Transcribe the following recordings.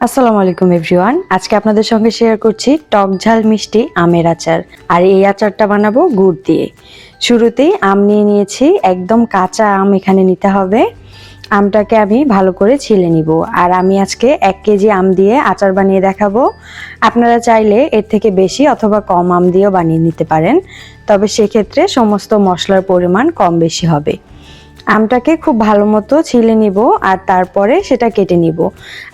আসসালামু আলাইকুম এভরিওয়ান আজকে আপনাদের সঙ্গে শেয়ার করছি টক ঝাল মিষ্টি আমের আচার। আর এই আচারটা বানাবো গুড় দিয়ে। শুরুতেই আম নিয়ে নিয়েছি, একদম কাঁচা আম এখানে নিতে হবে। আমটাকে আমি ভালো করে ছিলে নিব। আর আমি আজকে এক কেজি আম দিয়ে আচার বানিয়ে দেখাবো। আপনারা চাইলে এর থেকে বেশি অথবা কম আম দিয়েও বানিয়ে নিতে পারেন। তবে সেক্ষেত্রে সমস্ত মশলার পরিমাণ কম বেশি হবে। আমটাকে খুব ভালো মতো ছিলে নিব আর তারপরে সেটা কেটে নিব।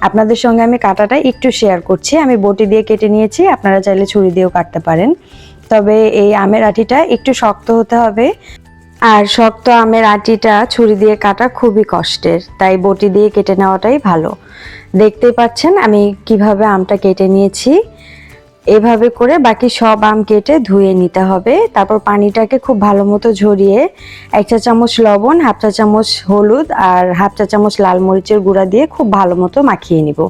আপনাদের সঙ্গে আমি কাটাটা একটু শেয়ার করছি। আমি বটি দিয়ে কেটে নিয়েছি, আপনারা চাইলে ছুরি দিয়েও কাটতে পারেন। তবে এই আমের আটিটা একটু শক্ত হতে হবে। আর শক্ত আমের আটিটা ছুরি দিয়ে কাটা খুবই কষ্টের, তাই বটি দিয়ে কেটে নেওয়াটাই ভালো। দেখতেই পাচ্ছেন আমি কীভাবে আমটা কেটে নিয়েছি। এভাবে করে বাকি সব আম কেটে ধুয়ে নিতে হবে। তারপর পানিটাকে খুব ভালো মতো ঝরিয়ে এক চা চামচ লবণ, হাফ চা চামচ হলুদ আর হাফ চা চামচ লাল মরিচের গুঁড়া দিয়ে খুব ভালো মতো মাখিয়ে নিব।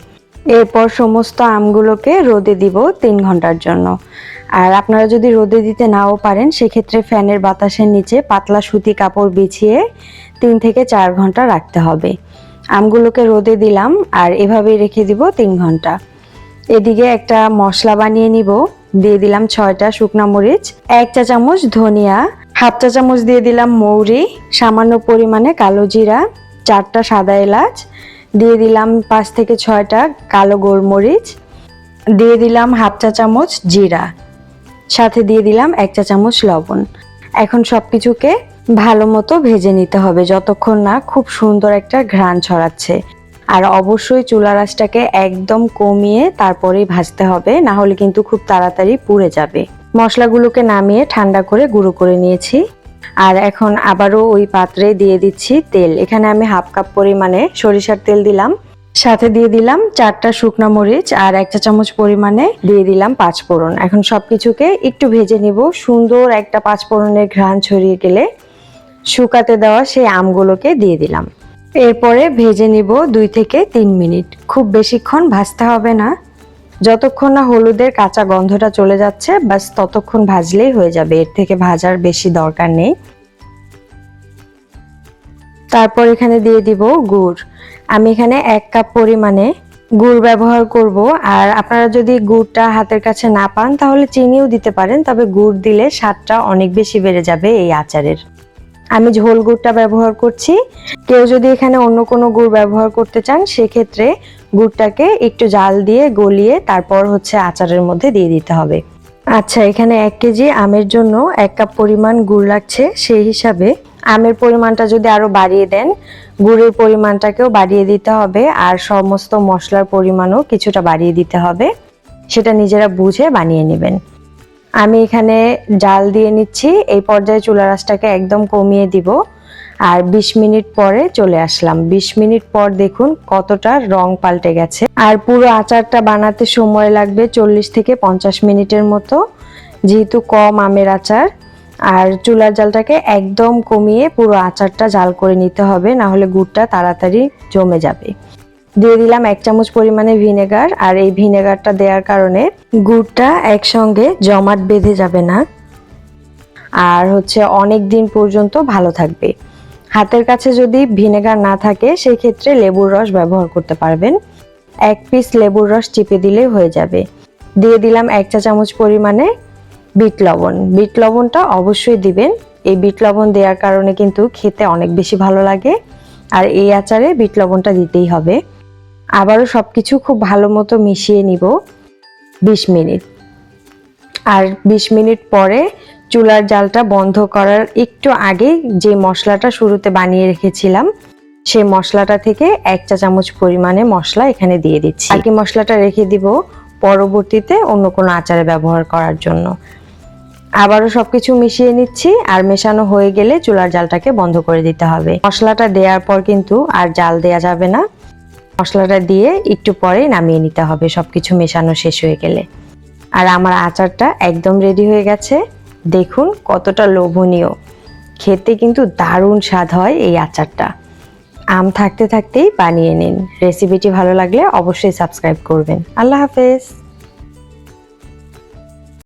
এরপর সমস্ত আমগুলোকে রোদে দিব তিন ঘণ্টার জন্য। আর আপনারা যদি রোদে দিতে নাও পারেন, সেক্ষেত্রে ফ্যানের বাতাসের নিচে পাতলা সুতি কাপড় বিছিয়ে তিন থেকে চার ঘণ্টা রাখতে হবে। আমগুলোকে রোদে দিলাম আর এভাবেই রেখে দিব তিন ঘণ্টা। এদিকে একটা মশলা বানিয়ে নিব। দিয়ে দিলাম ছয়টা শুকনা মরিচ, এক চা চামচ ধনিয়া, হাফ চা চামচ দিয়ে দিলাম মৌরি, সামান্য পরিমাণে কালো জিরা, চারটা সাদা এলাচ, দিয়ে দিলাম পাঁচ থেকে ছয়টা কালো গোলমরিচ, দিয়ে দিলাম হাফ চা চামচ জিরা, সাথে দিয়ে দিলাম এক চা চামচ লবণ। এখন সব কিছুকে ভালো মতো ভেজে নিতে হবে, যতক্ষণ না খুব সুন্দর একটা ঘ্রাণ ছড়াচ্ছে। আর অবশ্যই চুলা রাসটাকে একদম কমিয়ে তারপরেই ভাজতে হবে, না হলে কিন্তু খুব তাড়াতাড়ি পুড়ে যাবে। মশলাগুলোকে নামিয়ে ঠান্ডা করে গুঁড়ো করে নিয়েছি। আর এখন আবারও ওই পাত্রে দিয়ে দিচ্ছি তেল। এখানে আমি হাফ কাপ পরিমাণে সরিষার তেল দিলাম। সাথে দিয়ে দিলাম চারটা শুকনো মরিচ আর একটা চামচ পরিমাণে দিয়ে দিলাম পাঁচ ফোড়ন এখন সবকিছুকে একটু ভেজে নিব। সুন্দর একটা পাঁচ ফোড়নের ঘ্রাণ ছড়িয়ে গেলে শুকাতে দেওয়া সেই আমগুলোকে দিয়ে দিলাম। এরপরে ভেজে নিব দুই থেকে তিন মিনিট। খুব বেশিক্ষণ ভাজতে হবে না। যতক্ষণ না হলুদের কাঁচা গন্ধটা চলে যাচ্ছে বাস ততক্ষণ ভাজলেই হয়ে যাবে। এর থেকে ভাজার বেশি দরকার নেই। তারপর এখানে দিয়ে দিব গুড়। আমি এখানে এক কাপ পরিমাণে গুড় ব্যবহার করব। আর আপনারা যদি গুড়টা হাতের কাছে না পান, তাহলে চিনিও দিতে পারেন। তবে গুড় দিলে স্বাদটা অনেক বেশি বেড়ে যাবে এই আচারের। আমি ঝোল গুড়টা ব্যবহার করছি, কেউ যদি এখানে অন্য কোনো গুড় ব্যবহার করতে চান, সেক্ষেত্রে গুড়টাকে একটু জাল দিয়ে গলিয়ে তারপর হচ্ছে আচারের মধ্যে দিয়ে দিতে হবে। আচ্ছা এখানে এক কেজি আমের জন্য এক কাপ পরিমাণ গুড় লাগছে। সেই হিসাবে আমের পরিমাণটা যদি আরও বাড়িয়ে দেন, গুড়ের পরিমাণটাকেও বাড়িয়ে দিতে হবে আর সমস্ত মশলার পরিমাণও কিছুটা বাড়িয়ে দিতে হবে। সেটা নিজেরা বুঝে বানিয়ে নেবেন। আমি এখানে জাল দিয়ে নিচ্ছি। এই পর্যায়ে চুলা রাসটাকে একদম কমিয়ে দিব। আর ২০ মিনিট পরে চলে আসলাম। ২০ মিনিট পর দেখুন কতটা রং পাল্টে গেছে। আর পুরো আচারটা বানাতে সময় লাগবে চল্লিশ থেকে পঞ্চাশ মিনিটের মতো। যেহেতু কম আমের আচার, আর চুলার জালটাকে একদম কমিয়ে পুরো আচারটা জাল করে নিতে হবে না হলে গুড়টা তাড়াতাড়ি জমে যাবে। দিয়ে দিলাম এক চামচ পরিমাণে ভিনেগার আর এই ভিনেগারটা দেওয়ার কারণে গুড়টা একসঙ্গে জমাট বেঁধে যাবে না। আর হচ্ছে অনেক দিন পর্যন্ত ভালো থাকবে। হাতের কাছে যদি ভিনেগার না থাকে সেই ক্ষেত্রে লেবুর রস ব্যবহার করতে পারবেন। এক পিস লেবুর রস চিপে দিলেই হয়ে যাবে। দিয়ে দিলাম এক চা চামচ পরিমাণে বিট লবণ। বিট লবণটা অবশ্যই দিবেন। এই বিট লবণ দেওয়ার কারণে কিন্তু খেতে অনেক বেশি ভালো লাগে। আর এই আচারে বিট লবণটা দিতেই হবে। আবারও সব কিছু খুব ভালো মতো মিশিয়ে নিব বিশ মিনিট। আর বিশ মিনিট পরে চুলার জালটা বন্ধ করার একটু আগে যে মশলাটা শুরুতে বানিয়ে রেখেছিলাম সেই মশলাটা থেকে এক চা চামচ পরিমাণে মশলা এখানে দিয়ে দিচ্ছি। বাকি মশলাটা রেখে দিব পরবর্তীতে অন্য কোনো আচারে ব্যবহার করার জন্য। আবারও সব কিছু মিশিয়ে নিচ্ছি, আর মেশানো হয়ে গেলে চুলার জালটাকে বন্ধ করে দিতে হবে। মশলাটা দেওয়ার পর কিন্তু আর জাল দেয়া যাবে না। মশলাটা দিয়ে একটু পরে নামিয়ে নিতে হবে সব কিছু মেশানো শেষ হয়ে গেলে। আর আমার আচারটা একদম রেডি হয়ে গেছে। দেখুন কতটা লোভনীয়। খেতে কিন্তু দারুণ স্বাদ হয় এই আচারটা। আম থাকতে থাকতেই বানিয়ে নিন। রেসিপিটি ভালো লাগলে অবশ্যই সাবস্ক্রাইব করবেন। আল্লাহ হাফেজ।